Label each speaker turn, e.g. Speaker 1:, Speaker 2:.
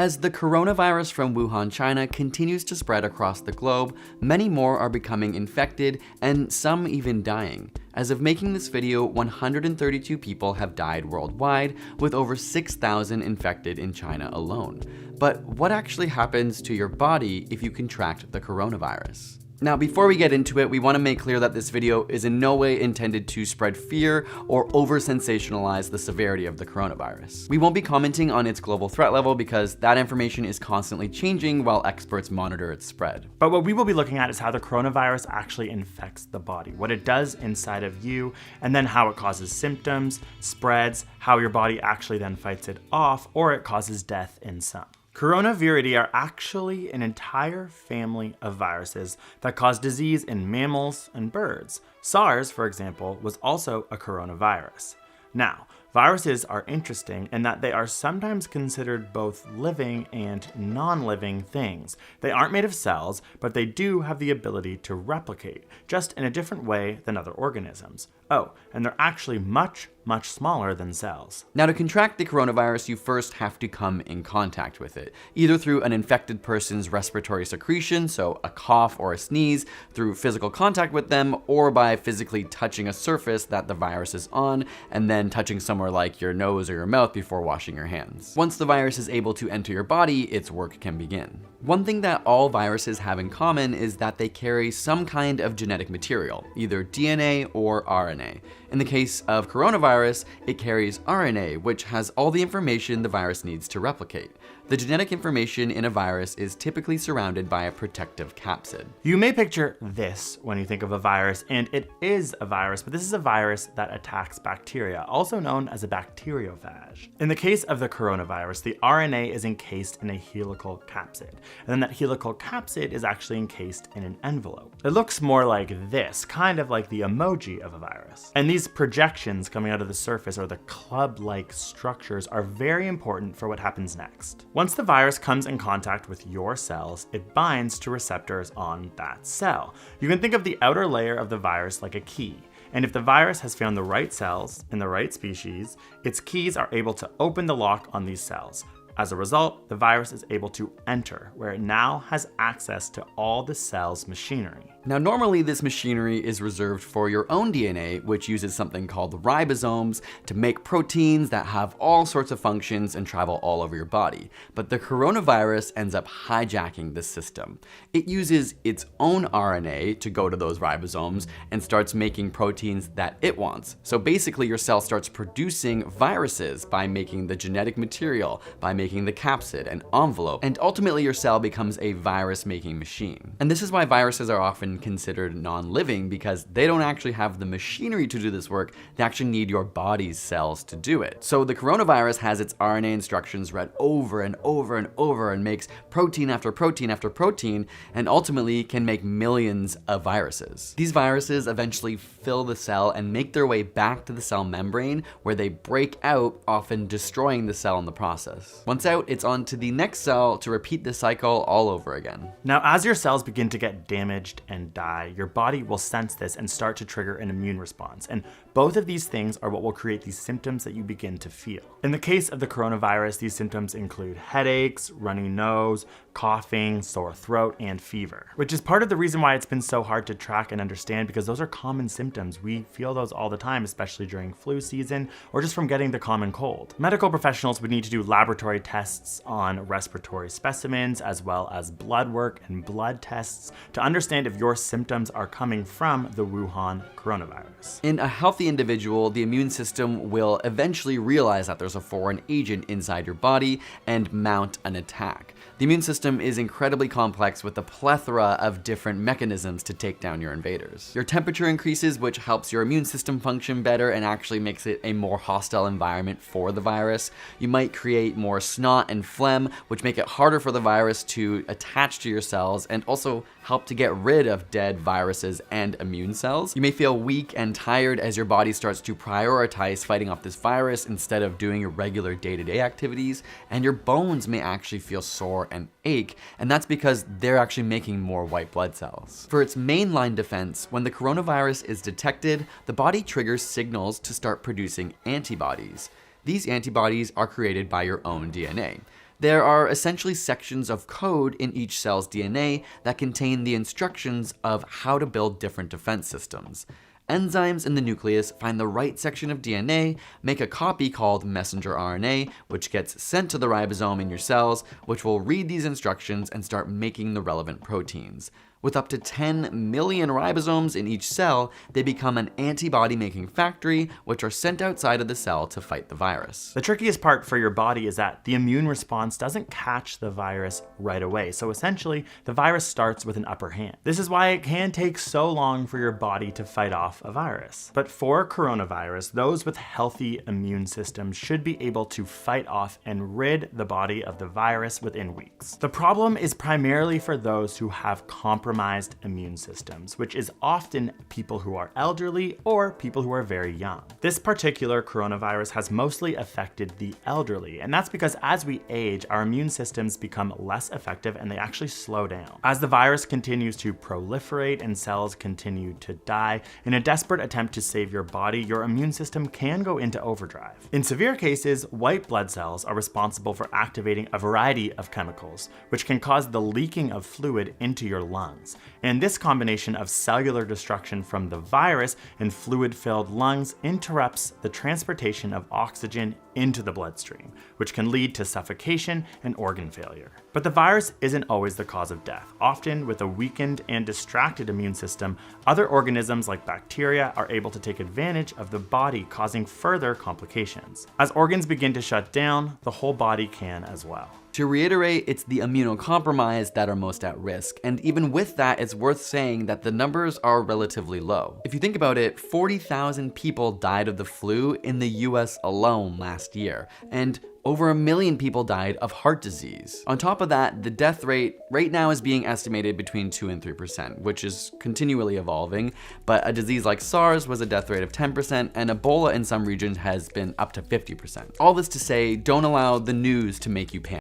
Speaker 1: As the coronavirus from Wuhan, China continues to spread across the globe, many more are becoming infected and some even dying. As of making this video, 132 people have died worldwide, with over 6,000 infected in China alone. But what actually happens to your body if you contract the coronavirus? Now, before we get into it, we want to make clear that this video is in no way intended to spread fear or over sensationalize the severity of the coronavirus. We won't be commenting on its global threat level because that information is constantly changing while experts monitor its spread.
Speaker 2: But what we will be looking at is how the coronavirus actually infects the body, what it does inside of you, and then how it causes symptoms, spreads, how your body actually then fights it off, or it causes death in some. Coronaviridae are actually an entire family of viruses that cause disease in mammals and birds. SARS, for example, was also a coronavirus. Now, viruses are interesting in that they are sometimes considered both living and non living things. They aren't made of cells, but they do have the ability to replicate, just in a different way than other organisms. Oh, and they're actually much, much smaller than cells.
Speaker 1: Now, to contract the coronavirus, you first have to come in contact with it, either through an infected person's respiratory secretion, so a cough or a sneeze, through physical contact with them, or by physically touching a surface that the virus is on, and then touching somewhere like your nose or your mouth before washing your hands. Once the virus is able to enter your body, its work can begin. One thing that all viruses have in common is that they carry some kind of genetic material, either DNA or RNA. In the case of coronavirus, it carries RNA, which has all the information the virus needs to replicate. The genetic information in a virus is typically surrounded by a protective capsid.
Speaker 2: You may picture this when you think of a virus, and it is a virus, but this is a virus that attacks bacteria, also known as a bacteriophage. In the case of the coronavirus, the RNA is encased in a helical capsid, and then that helical capsid is actually encased in an envelope. It looks more like this, kind of like the emoji of a virus. And these projections coming out of the surface, or the club-like structures, are very important for what happens next. Once the virus comes in contact with your cells, it binds to receptors on that cell. You can think of the outer layer of the virus like a key. And if the virus has found the right cells in the right species, its keys are able to open the lock on these cells. As a result, the virus is able to enter, where it now has access to all the cell's machinery.
Speaker 1: Now, normally this machinery is reserved for your own DNA, which uses something called ribosomes to make proteins that have all sorts of functions and travel all over your body. But the coronavirus ends up hijacking this system. It uses its own RNA to go to those ribosomes and starts making proteins that it wants. So basically, your cell starts producing viruses by making the genetic material, by making the capsid and envelope, and ultimately your cell becomes a virus making machine. And this is why viruses are often considered non-living because they don't actually have the machinery to do this work. They actually need your body's cells to do it. So the coronavirus has its RNA instructions read over and over and over and makes protein after protein after protein and ultimately can make millions of viruses. These viruses eventually fill the cell and make their way back to the cell membrane where they break out, often destroying the cell in the process. Once out, it's on to the next cell to repeat the cycle all over again.
Speaker 2: Now, as your cells begin to get damaged and die, your body will sense this and start to trigger an immune response. And both of these things are what will create these symptoms that you begin to feel. In the case of the coronavirus, these symptoms include headaches, runny nose, coughing, sore throat, and fever, which is part of the reason why it's been so hard to track and understand because those are common symptoms. We feel those all the time, especially during flu season or just from getting the common cold. Medical professionals would need to do laboratory tests on respiratory specimens as well as blood work and blood tests to understand if your symptoms are coming from the Wuhan coronavirus.
Speaker 1: In a healthy individual, the immune system will eventually realize that there's a foreign agent inside your body and mount an attack. The immune system is incredibly complex with a plethora of different mechanisms to take down your invaders. Your temperature increases, which helps your immune system function better and actually makes it a more hostile environment for the virus. You might create more snot and phlegm, which make it harder for the virus to attach to your cells and also help to get rid of dead viruses and immune cells. You may feel weak and tired as your body starts to prioritize fighting off this virus instead of doing your regular day-to-day activities, and your bones may actually feel sore and ache, and that's because they're actually making more white blood cells. For its mainline defense, when the coronavirus is detected, the body triggers signals to start producing antibodies. These antibodies are created by your own DNA. There are essentially sections of code in each cell's DNA that contain the instructions of how to build different defense systems. Enzymes in the nucleus find the right section of DNA, make a copy called messenger RNA, which gets sent to the ribosome in your cells, which will read these instructions and start making the relevant proteins. With up to 10 million ribosomes in each cell, they become an antibody making factory, which are sent outside of the cell to fight the virus.
Speaker 2: The trickiest part for your body is that the immune response doesn't catch the virus right away. So essentially, the virus starts with an upper hand. This is why it can take so long for your body to fight off a virus. But for coronavirus, those with healthy immune systems should be able to fight off and rid the body of the virus within weeks. The problem is primarily for those who have compromised compromised immune systems, which is often people who are elderly or people who are very young. This particular coronavirus has mostly affected the elderly, and that's because as we age, our immune systems become less effective and they actually slow down. As the virus continues to proliferate and cells continue to die, in a desperate attempt to save your body, your immune system can go into overdrive. In severe cases, white blood cells are responsible for activating a variety of chemicals, which can cause the leaking of fluid into your lungs lungs. And this combination of cellular destruction from the virus and fluid filled lungs interrupts the transportation of oxygen into the bloodstream, which can lead to suffocation and organ failure. But the virus isn't always the cause of death. Often, with a weakened and distracted immune system, other organisms like bacteria are able to take advantage of the body, causing further complications. As organs begin to shut down, the whole body can as well.
Speaker 1: To reiterate, it's the immunocompromised that are most at risk, and even with that, it's worth saying that the numbers are relatively low. If you think about it, 40,000 people died of the flu in the US alone last year, and over a million people died of heart disease. On top of that, the death rate right now is being estimated between 2 and 3%, which is continually evolving. But a disease like SARS was a death rate of 10%, and Ebola in some regions has been up to 50%. All this to say, don't allow the news to make you panic.